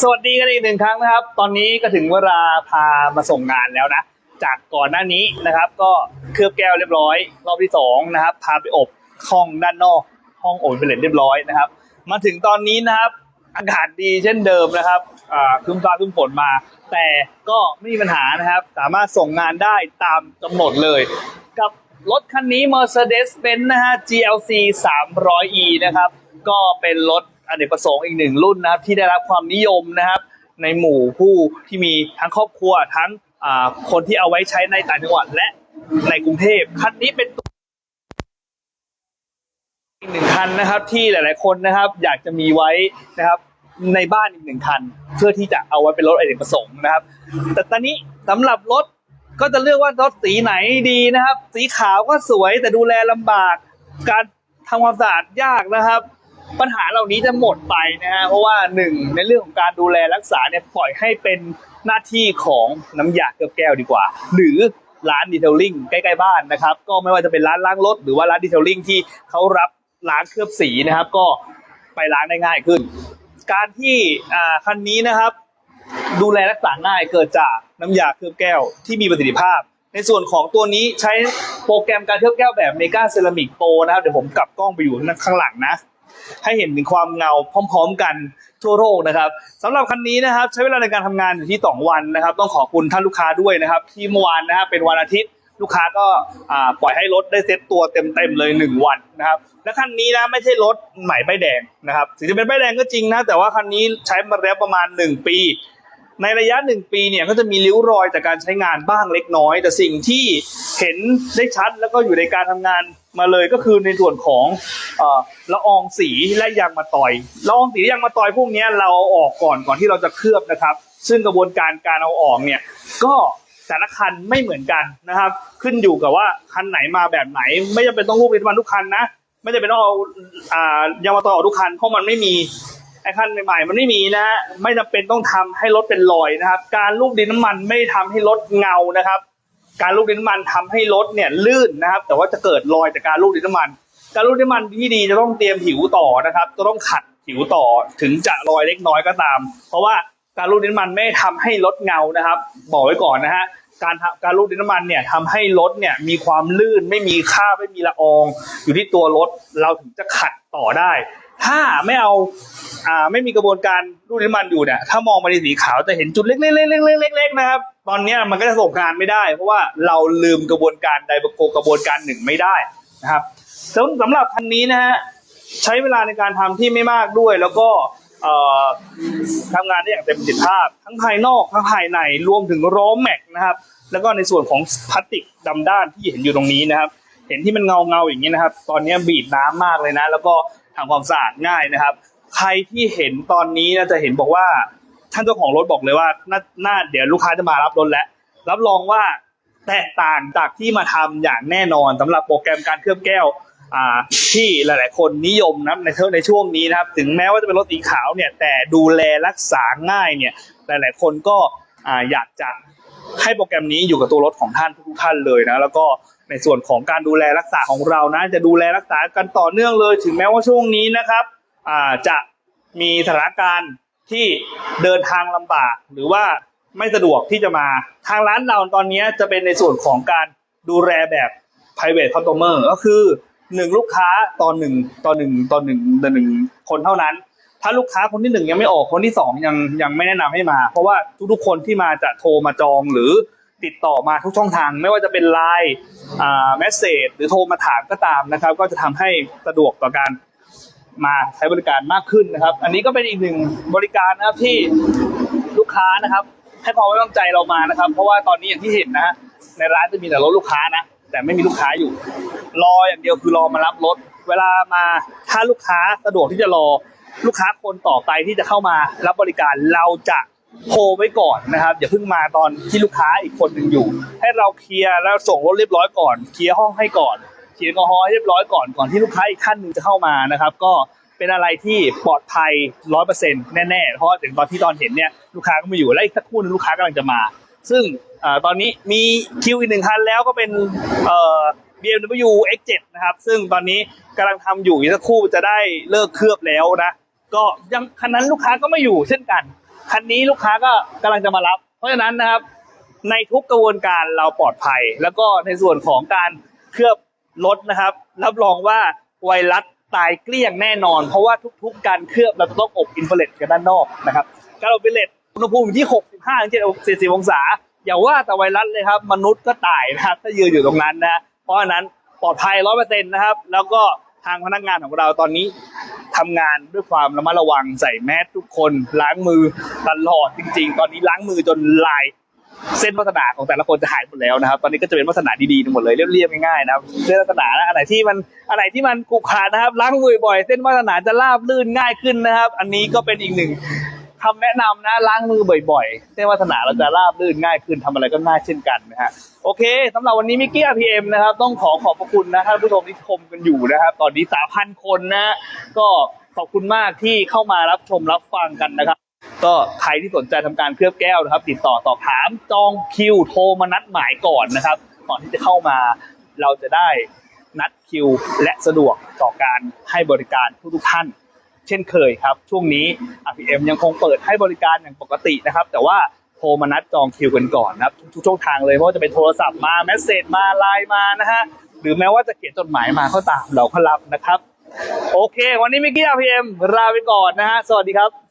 สวัสดีกันอีกหนึ่งครั้งนะครับ ตอนนี้ก็ถึงเวลาพามาส่งงานแล้วนะ จากก่อนหน้านี้นะครับ ก็เคลือบแก้วเรียบร้อย รอบที่สองนะครับ พาไปอบห้องด้านนอก ห้องอบเป็นเรียบร้อยนะครับ มาถึงตอนนี้นะครับ อากาศดีเช่นเดิมนะครับอ่าครึ้มฟ้าคึ้มฝนมา แต่ก็ไม่มีปัญหานะครับ สามารถส่งงานได้ตามกำหนดเลย กับรถคันนี้ Mercedes-Benz นะฮะ GLC 300e นะครับ ก็เป็นรถ อเนกประสงค์อีกหนึ่งรุ่นนะครับ ที่ได้รับความนิยมนะครับ ในหมู่ผู้ที่มีทั้งครอบครัวทั้งคนที่เอาไว้ใช้ในต่างจังหวัดและในกรุงเทพคันนี้เป็นตัวอีกหนึ่งคันนะครับ ที่หลาย ๆ คนนะครับ อยากจะมีไว้นะครับในบ้านอีกหนึ่งคัน เพื่อที่จะเอาไว้เป็นรถอเนกประสงค์นะครับ แต่ตอนนี้สำหรับรถก็จะเลือกว่ารถสีไหนดีนะครับ สีขาวก็สวยแต่ดูแลลำบาก การทำความสะอาดยากนะครับ ปัญหาเหล่านี้จะหมดไปนะฮะเพราะว่าหนึ่งในเรื่องของการดูแลรักษาเนี่ยปล่อยให้เป็นหน้าที่ของน้ำยาเคลือบแก้วดีกว่า หรือร้านดีเทลลิ่งใกล้ๆบ้านนะครับ ก็ไม่ว่าจะเป็นร้านล้างรถหรือว่าร้านดีเทลลิ่งที่เขารับล้างเคลือบสีนะครับ ก็ไปล้างได้ง่ายขึ้น การที่คันนี้นะครับ ดูแลรักษาง่ายเกิดจากน้ำยาเคลือบแก้วที่มีประสิทธิภาพ ในส่วนของตัวนี้ใช้โปรแกรมการเคลือบแก้วแบบเมกาเซรามิกโปรนะครับเดี๋ยวผมกลับกล้องไปอยู่ข้างหลังนะ ให้เห็นถึงความเงาพร้อม ๆ กันทั่วโลกนะครับสำหรับคันนี้นะครับใช้เวลาในการทำงานอยู่ที่ 2 วันนะครับ ต้องขอบคุณท่านลูกค้าด้วยนะครับ ที่เมื่อวานนะครับเป็นวันอาทิตย์ลูกค้าก็ปล่อยให้รถได้เซ็ตตัวเต็มๆเลย 1 วันนะครับและคันนี้นะไม่ใช่รถใหม่ป้ายแดงนะครับถึงจะเป็นป้ายแดงก็จริงนะแต่ว่าคันนี้ใช้มาแล้วประมาณ 1 ปี ในระยะหนึ่งปีเนี่ยก็จะมีริ้วรอยจากการใช้งานบ้างเล็กน้อย แต่สิ่งที่เห็นได้ชัดแล้วก็อยู่ในการทำงาน มาเลยก็คือในส่วนของอละอองสีและยางมาตอยละอองสีและยางมาตอยพวกนี้เราเอาออกก่อนก่อนที่เราจะเคลือบนะครับ ซึ่งกระบวนการการเอาออกเนี่ยก็แต่ละคันไม่เหมือนกันนะครับ ขึ้นอยู่กับว่าคันไหนมาแบบไหน ไม่จำเป็นต้องรูปเป็นมันทุกคันนะไม่จำเป็นต้องเอาอ่ายางมาตอยออกทุกคันเพราะมันไม่มีไอ้คันใหม่ๆมันไม่มีนะฮะไม่จำเป็นต้องทำให้รถเป็นรอยนะครับ การลูบดินน้ำมันไม่ทำให้รถเงานะครับ การลูบดินน้ำมันทำให้รถเนี่ยลื่นนะครับ แต่ว่าจะเกิดรอยจากการลูบดินน้ำมัน การลูบดินน้ำมันที่ดีจะต้องเตรียมผิวต่อนะครับจะต้องขัดผิวต่อถึงจะรอยเล็กน้อยก็ตาม เพราะว่าการลูบดินน้ำมันไม่ทำให้รถเงานะครับ บอกไว้ก่อนนะฮะการการลูบดินน้ำมันเนี่ยทำให้รถเนี่ยมีความลื่นไม่มีค่าไม่มีละออง อยู่ที่ตัวรถเราถึงจะขัดต่อได้ ถ้าไม่เอาอ่าไม่มีกระบวนการรูดน้ำมันอยู่เนี่ยถ้ามองมาในสีขาวจะเห็นจุดเล็กๆๆๆๆๆนะครับ ตอนนี้มันก็จะส่งงานไม่ได้ เพราะว่าเราลืมกระบวนการใดโกกระบวนการหนึ่งไม่ได้นะครับสำหรับคันนี้นะฮะใช้เวลาในการทำที่ไม่มากด้วย แล้วก็เอ่อทำงานได้อย่างเต็มประสิทธิภาพ ทั้งภายนอกทั้งภายในรวมถึงล้อแม็กนะครับ แล้วก็ในส่วนของพลาสติกดำด้านที่เห็นอยู่ตรงนี้นะครับ เห็นที่มันเงาเงาๆอย่างนี้นะครับ ตอนนี้บีดน้ำมากเลยนะ แล้วก็ ทำความสะอาดง่ายนะครับ ใครที่เห็นตอนนี้นะจะเห็นบอกว่าท่านเจ้าของรถบอกเลยว่าน่าน่าเดี๋ยวลูกค้าจะมารับรถแล้ว รับรองว่าแตกต่างจากที่มาทำอย่างแน่นอนสำหรับโปรแกรมการเคลือบแก้วที่หลาย ๆ คนนิยมนะในในช่วงนี้นะครับ ถึงแม้ว่าจะเป็นรถสีขาวเนี่ยแต่ดูแลรักษาง่ายเนี่ยหลาย ๆ คนก็อ่าอยากจะให้โปรแกรมนี้อยู่กับตัวรถของท่านทุกท่านเลยนะแล้วก็ ในส่วนของการดูแลรักษาของเรานะ จะดูแลรักษากันต่อเนื่องเลย ถึงแม้ว่าช่วงนี้นะครับอ่าจะมีสถานการณ์ที่เดินทางลำบาก หรือว่าไม่สะดวกที่จะมาทางร้านเราตอนนี้จะเป็นในส่วนของการดูแลแบบ private customer ก็คือหนึ่งลูกค้าต่อหนึ่งต่อหนึ่งต่อหนึ่งต่อหนึ่งคนเท่านั้น ถ้าลูกค้าคนที่หนึ่งยังไม่ออกคนที่สองยังยังไม่แนะนำให้มา เพราะว่าทุกๆคนที่มาจะโทรมาจองหรือ ติดต่อมาทุกช่องทาง ไม่ว่าจะเป็นไลน์อ่าแมสเซจหรือโทรมาถามก็ตามนะครับ ก็จะทำให้สะดวกต่อการมาใช้บริการมากขึ้นนะครับ อันนี้ก็เป็นอีกหนึ่งบริการนะครับที่ลูกค้านะครับ ให้ความไว้วางใจเรามานะครับ เพราะว่าตอนนี้อย่างที่เห็นนะฮะในร้านจะมีแต่รถลูกค้านะ แต่ไม่มีลูกค้าอยู่ รออย่างเดียวคือรอมารับรถ เวลามาถ้าลูกค้าสะดวกที่จะรอลูกค้าคนต่อไปที่จะเข้ามารับบริการเราจะ โทรไว้ก่อนนะครับอย่าเพิ่งมาตอนที่ลูกค้าอีกคนหนึ่งอยู่ ให้เราเคลียร์แล้วส่งรถเรียบร้อยก่อนเคลียร์ห้องให้ก่อนเคลียร์แอลกอฮอล์ให้เรียบร้อยก่อนก่อนที่ลูกค้าอีกท่านหนึ่งจะเข้ามานะครับ ก็เป็นอะไรที่ปลอดภัยร้อยเปอร์เซ็นต์แน่ๆเพราะถึงตอนที่ตอนเห็นเนี่ยลูกค้าก็ไม่อยู่และอีกสักครู่นึงลูกค้ากำลังจะมา ซึ่งอตอนนี้มีคิวอีกหนึ่งคันแล้วก็เป็นเอ่อ BMW X7 นะครับ ซึ่งตอนนี้กำลังทำอยู่อีกสักครู่จะได้เลิกเคลือบแล้วนะ ก็ยังคันนั้นลูกค้าก็ไม่อยู่เช่นกัน คันนี้ลูกค้าก็กำลังจะมารับ เพราะฉะนั้นนะครับ ในทุกกระบวนการเราปลอดภัย แล้วก็ในส่วนของการเคลือบรถนะครับ รับรองว่าไวรัสตายเกลี้ยงแน่นอน เพราะว่าทุกๆ การเคลือบเราจะต้องอบอินฟราเรดกันด้านนอกนะครับ การอบอินฟราเรดอุณหภูมิอยู่ที่ 65ถึง70องศา อย่าว่าแต่ไวรัสเลยครับ มนุษย์ก็ตายนะครับถ้ายืนอยู่ตรงนั้นนะ เพราะฉะนั้นปลอดภัยร้อยเปอร์เซ็นต์นะครับ แล้วก็ ทางพนักงานของเราตอนนี้ทำงานด้วยความระมัดระวังใส่แมสทุกคนล้างมือตลอดจริง ๆ ตอนนี้ล้างมือจนลายเส้นวัฒนาของแต่ละคนจะหายหมดแล้วนะครับ ตอนนี้ก็จะเป็นวัฒนาดีๆทั้งหมดเลยเรียบๆง่ายๆนะครับเส้นวัฒนานะอะไรที่มันอะไรที่มันกุกขานะครับล้างมือบ่อย เส้นวัฒนาจะราบลื่นง่ายขึ้นนะครับ อันนี้ก็เป็นอีกหนึ่ง คำแนะนำนะล้างมือบ่อยๆเส้นวัฒนาเราจะราบลื่นง่ายขึ้นทำอะไรก็ง่ายเช่นกันนะฮะโอเคสำหรับวันนี้มิกกี้ RPM นะครับต้องขอขอบพระคุณนะท่านผู้ชมที่ชมกันอยู่นะครับ ตอนนี้สามพันคนนะ ก็ขอบคุณมากที่เข้ามารับชมรับฟังกันนะครับ ก็ใครที่สนใจทำการเคลือบแก้วนะครับ ติดต่อสอบถามจองคิวโทรมานัดหมายก่อนนะครับก่อนที่จะเข้ามาเราจะได้นัดคิว และสะดวกต่อการให้บริการทุกท่าน เช่นเคยครับ ช่วงนี้ RPM ยังคงเปิดให้บริการอย่างปกตินะครับ แต่ว่าโทรมานัดจองคิวกันก่อนนะครับ ทุกช่องทางเลยไม่ว่าจะเป็นโทรศัพท์มาแมสเซจมาไลน์มานะฮะหรือแม้ว่าจะเขียนจดหมายมาก็ตามเราก็รับนะครับ โอเค วันนี้มิกกี้ RPM ลาไปก่อนนะฮะสวัสดีครับ